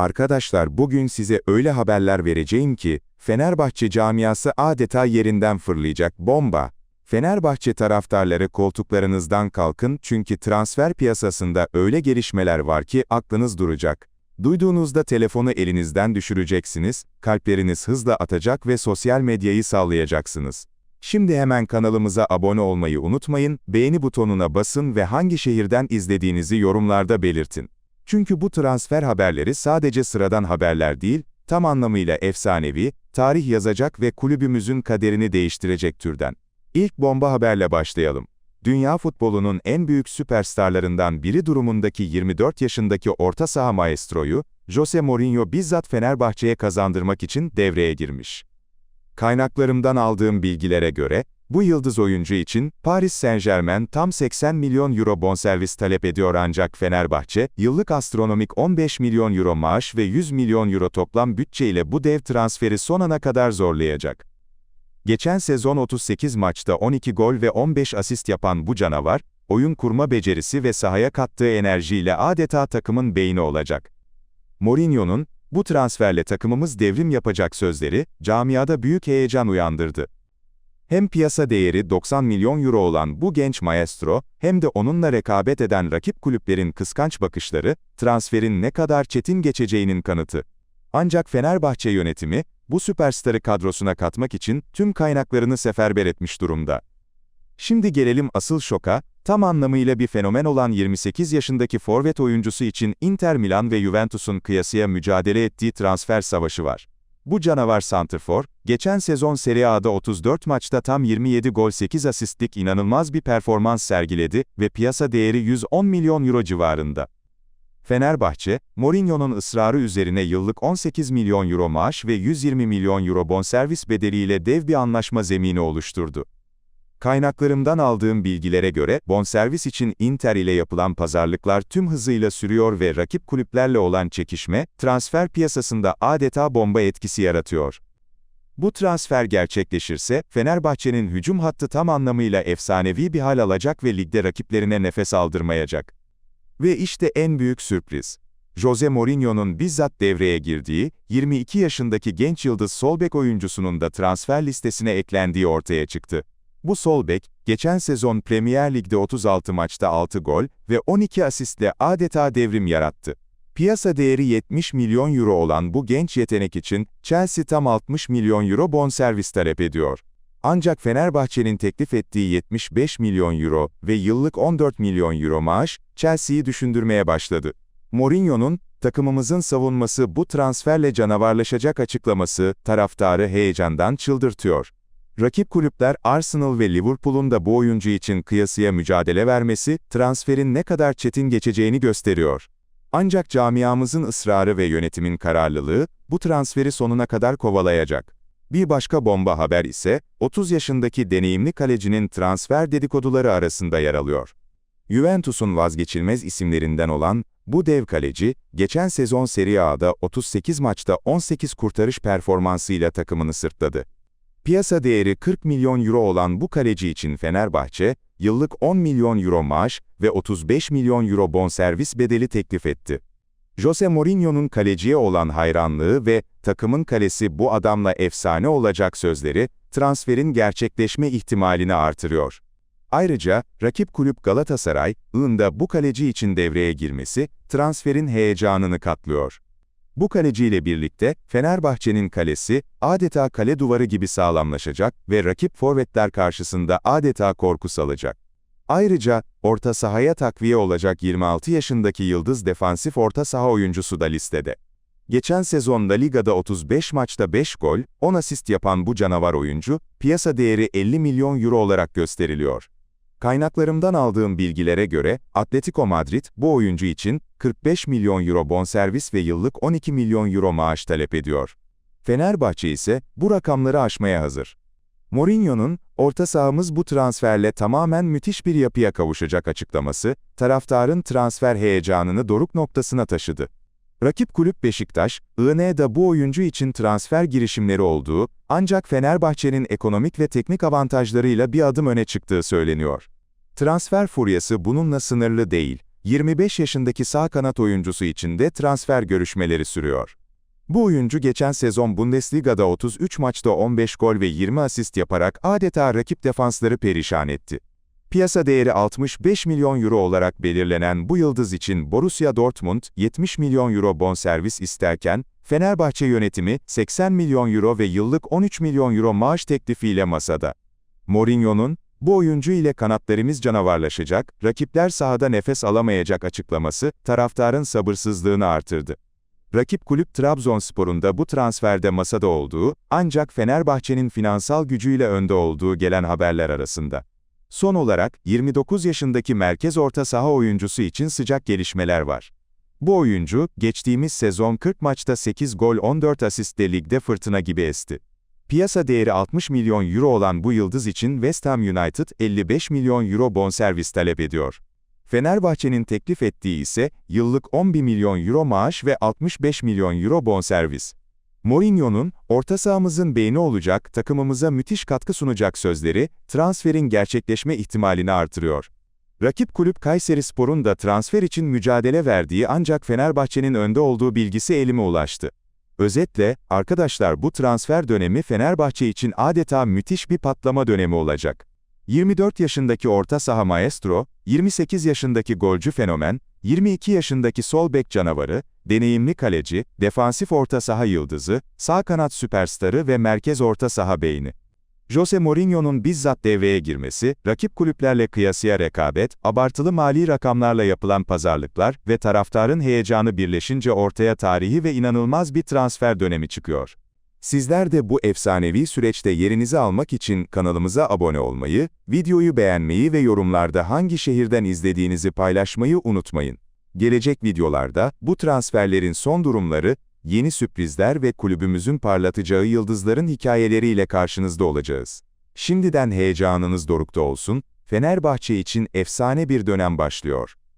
Arkadaşlar bugün size öyle haberler vereceğim ki, Fenerbahçe camiası adeta yerinden fırlayacak bomba. Fenerbahçe taraftarları koltuklarınızdan kalkın çünkü transfer piyasasında öyle gelişmeler var ki aklınız duracak. Duyduğunuzda telefonu elinizden düşüreceksiniz, kalpleriniz hızla atacak ve sosyal medyayı sallayacaksınız. Şimdi hemen kanalımıza abone olmayı unutmayın, beğeni butonuna basın ve hangi şehirden izlediğinizi yorumlarda belirtin. Çünkü bu transfer haberleri sadece sıradan haberler değil, tam anlamıyla efsanevi, tarih yazacak ve kulübümüzün kaderini değiştirecek türden. İlk bomba haberle başlayalım. Dünya futbolunun en büyük süperstarlarından biri durumundaki 24 yaşındaki orta saha maestroyu, Jose Mourinho bizzat Fenerbahçe'ye kazandırmak için devreye girmiş. Kaynaklarımdan aldığım bilgilere göre, bu yıldız oyuncu için Paris Saint-Germain tam 80 milyon euro bonservis talep ediyor ancak Fenerbahçe, yıllık astronomik 15 milyon euro maaş ve 100 milyon euro toplam bütçe ile bu dev transferi son ana kadar zorlayacak. Geçen sezon 38 maçta 12 gol ve 15 asist yapan bu canavar, oyun kurma becerisi ve sahaya kattığı enerjiyle adeta takımın beyni olacak. Mourinho'nun, bu transferle takımımız devrim yapacak sözleri, camiada büyük heyecan uyandırdı. Hem piyasa değeri 90 milyon euro olan bu genç maestro, hem de onunla rekabet eden rakip kulüplerin kıskanç bakışları, transferin ne kadar çetin geçeceğinin kanıtı. Ancak Fenerbahçe yönetimi, bu süperstarı kadrosuna katmak için tüm kaynaklarını seferber etmiş durumda. Şimdi gelelim asıl şoka, tam anlamıyla bir fenomen olan 28 yaşındaki forvet oyuncusu için Inter Milan ve Juventus'un kıyasıya mücadele ettiği transfer savaşı var. Bu canavar santrfor, geçen sezon Serie A'da 34 maçta tam 27 gol 8 asistlik inanılmaz bir performans sergiledi ve piyasa değeri 110 milyon euro civarında. Fenerbahçe, Mourinho'nun ısrarı üzerine yıllık 18 milyon euro maaş ve 120 milyon euro bonservis bedeliyle dev bir anlaşma zemini oluşturdu. Kaynaklarımdan aldığım bilgilere göre, bonservis için Inter ile yapılan pazarlıklar tüm hızıyla sürüyor ve rakip kulüplerle olan çekişme, transfer piyasasında adeta bomba etkisi yaratıyor. Bu transfer gerçekleşirse, Fenerbahçe'nin hücum hattı tam anlamıyla efsanevi bir hal alacak ve ligde rakiplerine nefes aldırmayacak. Ve işte en büyük sürpriz. Jose Mourinho'nun bizzat devreye girdiği, 22 yaşındaki genç yıldız solbek oyuncusunun da transfer listesine eklendiği ortaya çıktı. Bu sol bek, geçen sezon Premier Lig'de 36 maçta 6 gol ve 12 asistle adeta devrim yarattı. Piyasa değeri 70 milyon euro olan bu genç yetenek için Chelsea tam 60 milyon euro bonservis talep ediyor. Ancak Fenerbahçe'nin teklif ettiği 75 milyon euro ve yıllık 14 milyon euro maaş, Chelsea'yi düşündürmeye başladı. Mourinho'nun, takımımızın savunması bu transferle canavarlaşacak açıklaması, taraftarı heyecandan çıldırtıyor. Rakip kulüpler Arsenal ve Liverpool'un da bu oyuncu için kıyasıya mücadele vermesi, transferin ne kadar çetin geçeceğini gösteriyor. Ancak camiamızın ısrarı ve yönetimin kararlılığı, bu transferi sonuna kadar kovalayacak. Bir başka bomba haber ise, 30 yaşındaki deneyimli kalecinin transfer dedikoduları arasında yer alıyor. Juventus'un vazgeçilmez isimlerinden olan, bu dev kaleci, geçen sezon Serie A'da 38 maçta 18 kurtarış performansıyla takımını sırtladı. Piyasa değeri 40 milyon euro olan bu kaleci için Fenerbahçe, yıllık 10 milyon euro maaş ve 35 milyon euro bonservis bedeli teklif etti. Jose Mourinho'nun kaleciye olan hayranlığı ve takımın kalesi bu adamla efsane olacak sözleri, transferin gerçekleşme ihtimalini artırıyor. Ayrıca, rakip kulüp Galatasaray, ığında bu kaleci için devreye girmesi, transferin heyecanını katlıyor. Bu kaleciyle birlikte, Fenerbahçe'nin kalesi, adeta kale duvarı gibi sağlamlaşacak ve rakip forvetler karşısında adeta korku salacak. Ayrıca, orta sahaya takviye olacak 26 yaşındaki yıldız defansif orta saha oyuncusu da listede. Geçen sezonda ligada 35 maçta 5 gol, 10 asist yapan bu canavar oyuncu, piyasa değeri 50 milyon euro olarak gösteriliyor. Kaynaklarımdan aldığım bilgilere göre, Atletico Madrid, bu oyuncu için 45 milyon euro bonservis ve yıllık 12 milyon euro maaş talep ediyor. Fenerbahçe ise bu rakamları aşmaya hazır. Mourinho'nun, orta sahamız bu transferle tamamen müthiş bir yapıya kavuşacak açıklaması, taraftarın transfer heyecanını doruk noktasına taşıdı. Rakip kulüp Beşiktaş, INE'da bu oyuncu için transfer girişimleri olduğu, ancak Fenerbahçe'nin ekonomik ve teknik avantajlarıyla bir adım öne çıktığı söyleniyor. Transfer furyası bununla sınırlı değil. 25 yaşındaki sağ kanat oyuncusu için de transfer görüşmeleri sürüyor. Bu oyuncu geçen sezon Bundesliga'da 33 maçta 15 gol ve 20 asist yaparak adeta rakip defansları perişan etti. Piyasa değeri 65 milyon euro olarak belirlenen bu yıldız için Borussia Dortmund 70 milyon euro bonservis isterken, Fenerbahçe yönetimi 80 milyon euro ve yıllık 13 milyon euro maaş teklifiyle masada. Mourinho'nun, bu oyuncu ile kanatlarımız canavarlaşacak, rakipler sahada nefes alamayacak açıklaması, taraftarın sabırsızlığını artırdı. Rakip kulüp Trabzonspor'un da bu transferde masada olduğu, ancak Fenerbahçe'nin finansal gücüyle önde olduğu gelen haberler arasında. Son olarak, 29 yaşındaki merkez orta saha oyuncusu için sıcak gelişmeler var. Bu oyuncu, geçtiğimiz sezon 40 maçta 8 gol 14 asistle ligde fırtına gibi esti. Piyasa değeri 60 milyon euro olan bu yıldız için West Ham United 55 milyon euro bonservis talep ediyor. Fenerbahçe'nin teklif ettiği ise yıllık 11 milyon euro maaş ve 65 milyon euro bonservis. Mourinho'nun, orta sahamızın beyni olacak, takımımıza müthiş katkı sunacak sözleri, transferin gerçekleşme ihtimalini artırıyor. Rakip kulüp Kayserispor'un da transfer için mücadele verdiği ancak Fenerbahçe'nin önde olduğu bilgisi elime ulaştı. Özetle, arkadaşlar bu transfer dönemi Fenerbahçe için adeta müthiş bir patlama dönemi olacak. 24 yaşındaki orta saha maestro, 28 yaşındaki golcü fenomen, 22 yaşındaki sol bek canavarı, deneyimli kaleci, defansif orta saha yıldızı, sağ kanat süperstarı ve merkez orta saha beyni. Jose Mourinho'nun bizzat devreye girmesi, rakip kulüplerle kıyasıya rekabet, abartılı mali rakamlarla yapılan pazarlıklar ve taraftarın heyecanı birleşince ortaya tarihi ve inanılmaz bir transfer dönemi çıkıyor. Sizler de bu efsanevi süreçte yerinizi almak için kanalımıza abone olmayı, videoyu beğenmeyi ve yorumlarda hangi şehirden izlediğinizi paylaşmayı unutmayın. Gelecek videolarda bu transferlerin son durumları, yeni sürprizler ve kulübümüzün parlatacağı yıldızların hikayeleriyle karşınızda olacağız. Şimdiden heyecanınız dorukta olsun, Fenerbahçe için efsane bir dönem başlıyor.